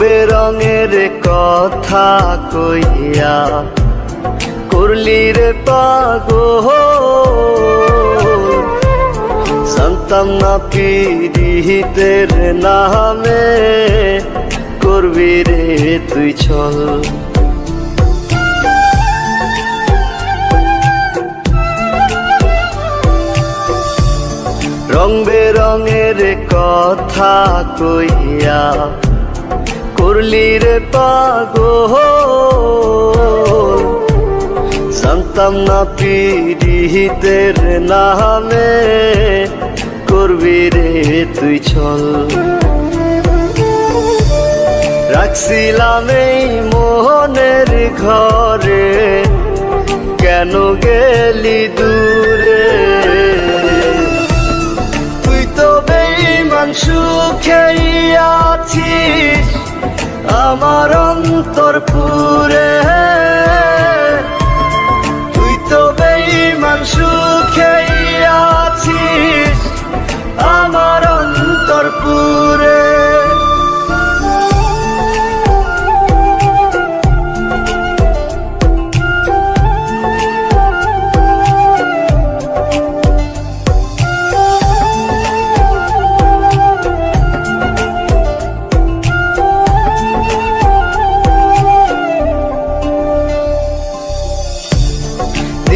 বেরঙের কথা কইয়া, করলি রে পাগো সন্তাম না পিড়িতের নামে করবি রে তুই ছল রং বেরঙের কথা কইয়া করলি রে পাগো জানতাম না পিড়িতের নামে করবি রে তুই ছল রাখছিলাম এই মোহনের ঘরে, কেন গেলি দূরে? তুই তো বেইমান সুখেই আছিস। আমার অন্তর পুরে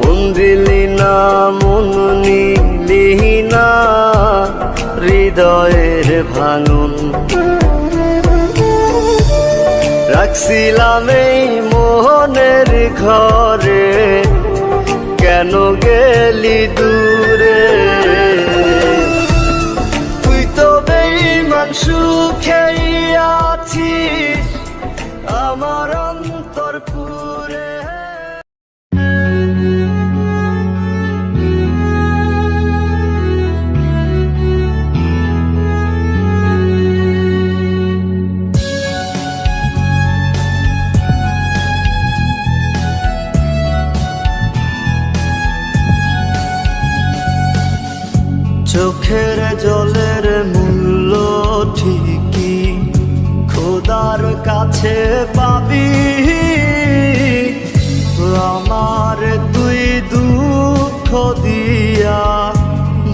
মন দিলি না, মন নিলি না, হৃদয়ের ভাঙন রাখছিলাম এই মোহনের ঘরে, কেন গেলি দূরে? তুই তো বেইমান সুখেই আছিস আমার চোখের জলের মূল্য ঠিকই খোদার কাছে পাবি। আমার তুই দুঃখ দিয়া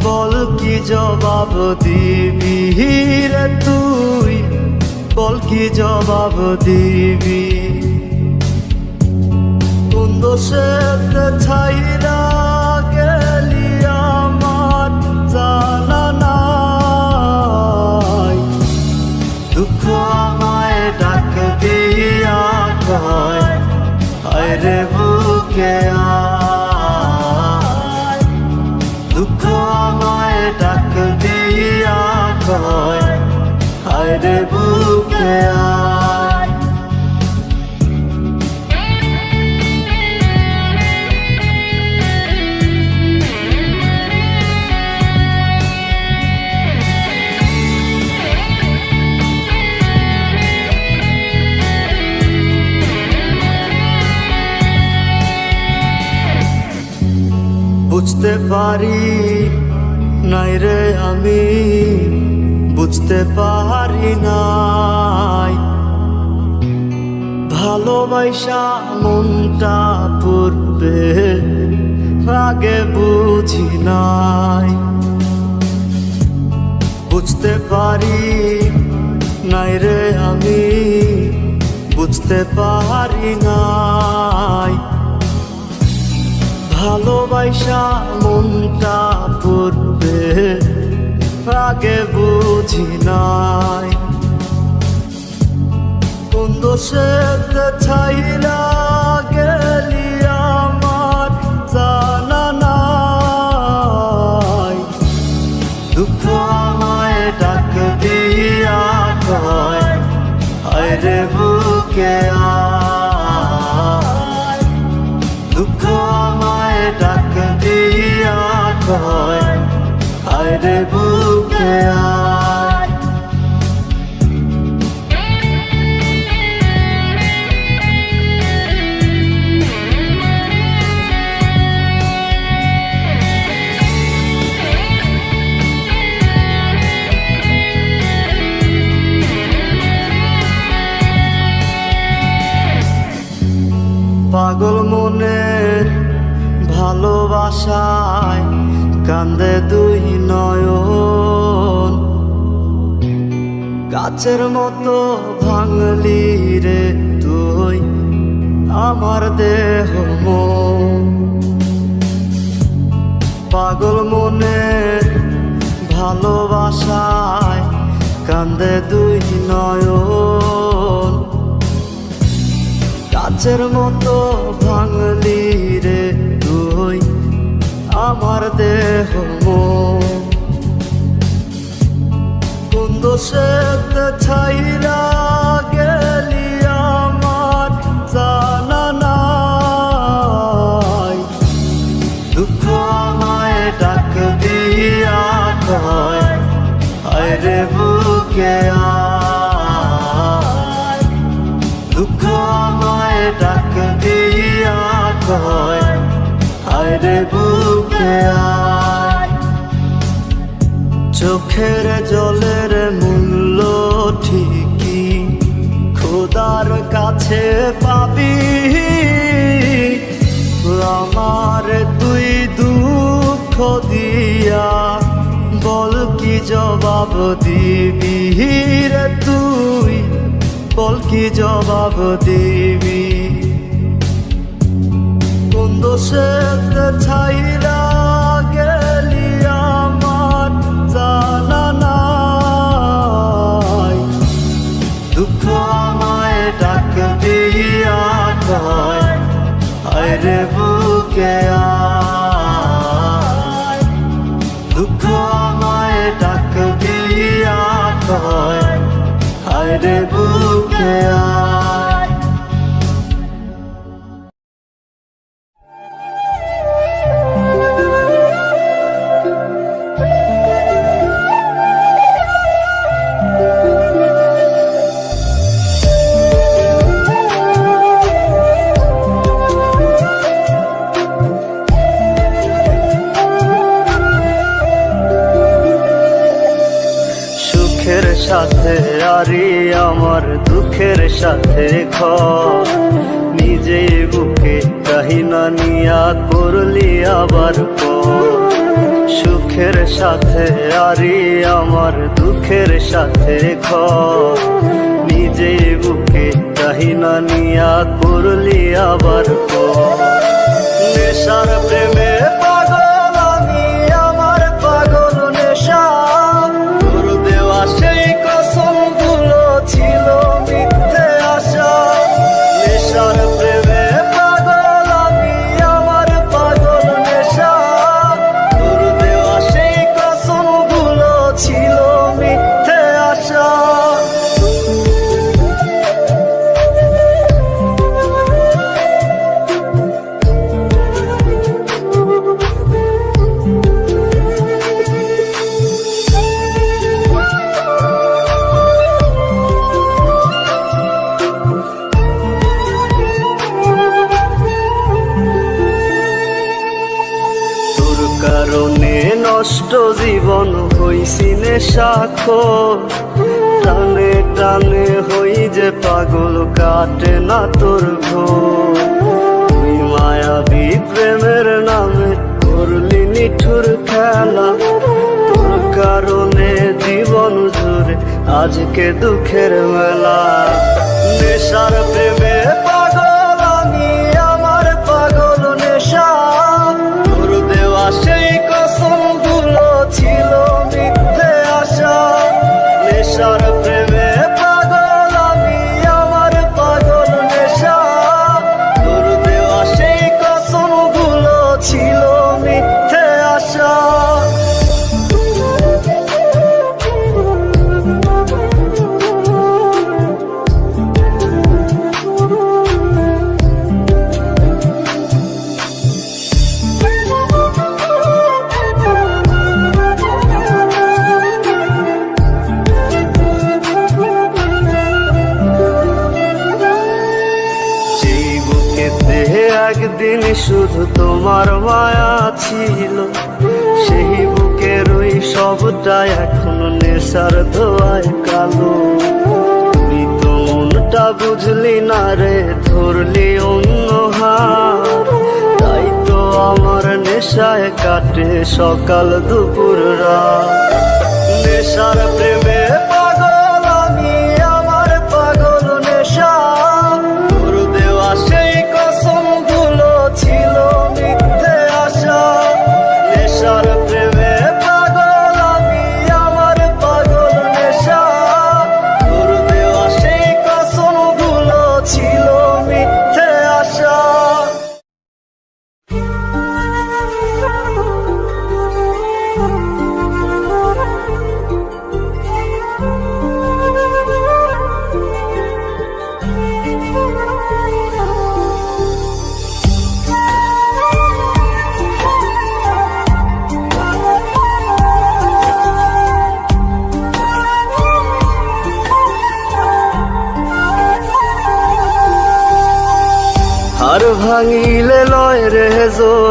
বল কি জবাব দিবি রে তুই? বল কি জবাব দিবি? কোন দোষেতে ছাইরা দুঃখ আমায় ডাক দিয়া কয় হায় রে বুকে আয়। দুঃখ আমায় ডাক দিয়া কয় হায় রে বুকে আয়। পারি, নাই রে আমি বুঝতে পারি নাই। ভালোবাসা মনটা পূর্বে আগে বুঝি নাই। বুঝতে পারি, নাই রে আমি বুঝতে পারি নাই। ভালোবাসা মনটা পূর্বে আগে বুঝি নাই। কোন দোষেতে ছাইরা গেলি আমার জানা নাই। দুঃখ আমায় ডাক দিয়া কয় আরে বুকে আয় কয় রে বুকে আয়। গাছের মতো ভাঙলি রে তুই, আমার দেহ পাগল মনে ভালোবাসায় কান্দে দুই নয়ন। গাছের মতো ভাঙলি রে তুই, আমার দেহ মন। কোন ছাইরা গেলি আমার জানা নাই। দুঃখ আমায় ডাক দিয়া কয় আরে বুকে দুঃখ আমায় ডাক দিয়া কয় আরে বুকে আয়। চোখের জলের মূল্য ঠিকই খোদার কাছে পাবি। আমার তুই দুঃখ দিয়া বল কি জবাব দিবি রে তুই? বল কি জবাব দিবি? কোন দোষেতে ছাইরা সাথে আমার দুঃখের সাথে খ নিজে বুকে কাহিনা নিয়া করলি আবার পর। সুখের সাথে আরি আমার দুঃখের সাথে খ নিজে বুকে কাহিনা নিয়া করলি আবার পর। নেশার প্রেমে নেশাখোর টানে টানে হই যে পাগল, কাটে না তোর তুই মায়াবী প্রেমের নামে করলি নিঠুর খেলা। তোর কারণে জীবন জুড়ে আজকে দুঃখের মেলা। নেশার প্রেমে নেশায় কাটে সকাল দুপুর রাত। নেশার প্রেমে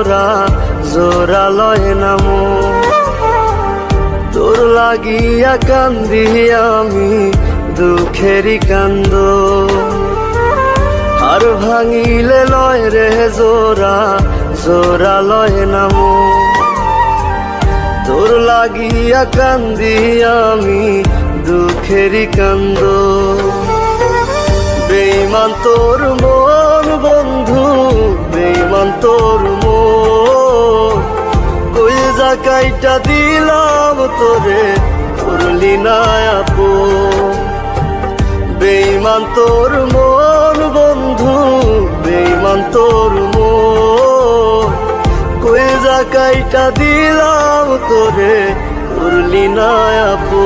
জোরা জোরা লয় নামো। তোর লাগিয়া কান্দি আমি দুঃখেরই কান্দ। হার ভাঙিলে লয় রে জোরা জোরা লয় নামো। তোর লাগিয়া কান্দি আমি দুঃখেরই কান্দ। বেইমান তোর মন বন্ধু বেইমান তোর জাকাইটা দিলাম তোরে, করলি না আপো। বেইমান তোর মন বন্ধু বেইমান তোর মন। দিলাম তোরে, করলি না আপো।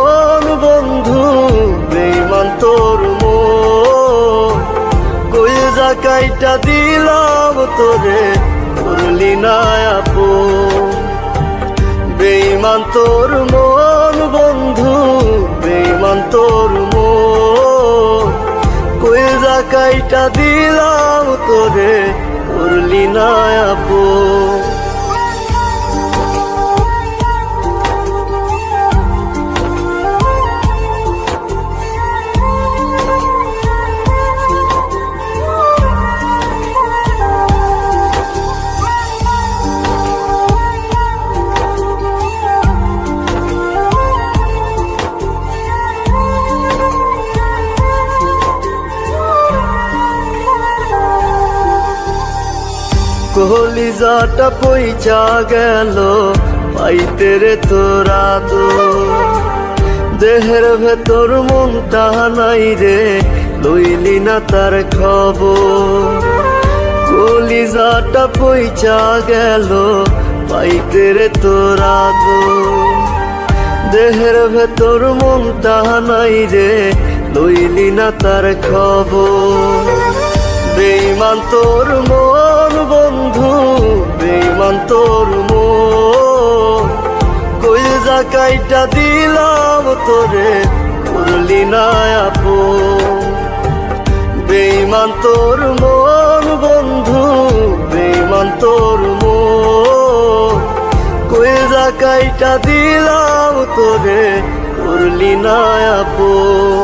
জাকাইটা দিলাম তোরে, করলি না আপু। বেইমান তোর মন বন্ধু বেইমান তোর মন। কই জাকাইটা দিলাম তোরে, করলি না আপো। কলিজাটা পইচা গেল, পাইতে রে তোরা তো। দেহের ভেতর মনটা নাই রে, লইলি না তার খবর। কলিজাটা পইচা গেল, পাইতে রে তোরা তো। দেহের ভেতর মনটা নাই রে, লইলি না তার খবর। বেইমান তোর মন কাইটা দিলাম তোরে, করলি না আপু। বেইমান তোর মন বন্ধু বেইমান তোর মন। কাইটা দিলাম তোরে, করলি না আপন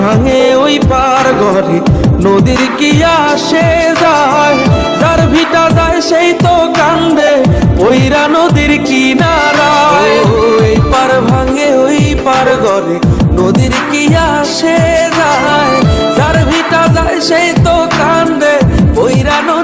ভাঙে ওই পার ঘরে। নদীর কি আসে যায়, যার ভিটা যায় সেই তো কান্দে। ওইরা নদীর কি ওই পার ভাঙে ওই পার ঘরে। নদীর কি আসে যায়, যার ভিটা যায় সেই তো কান্দে। ওইরা নদী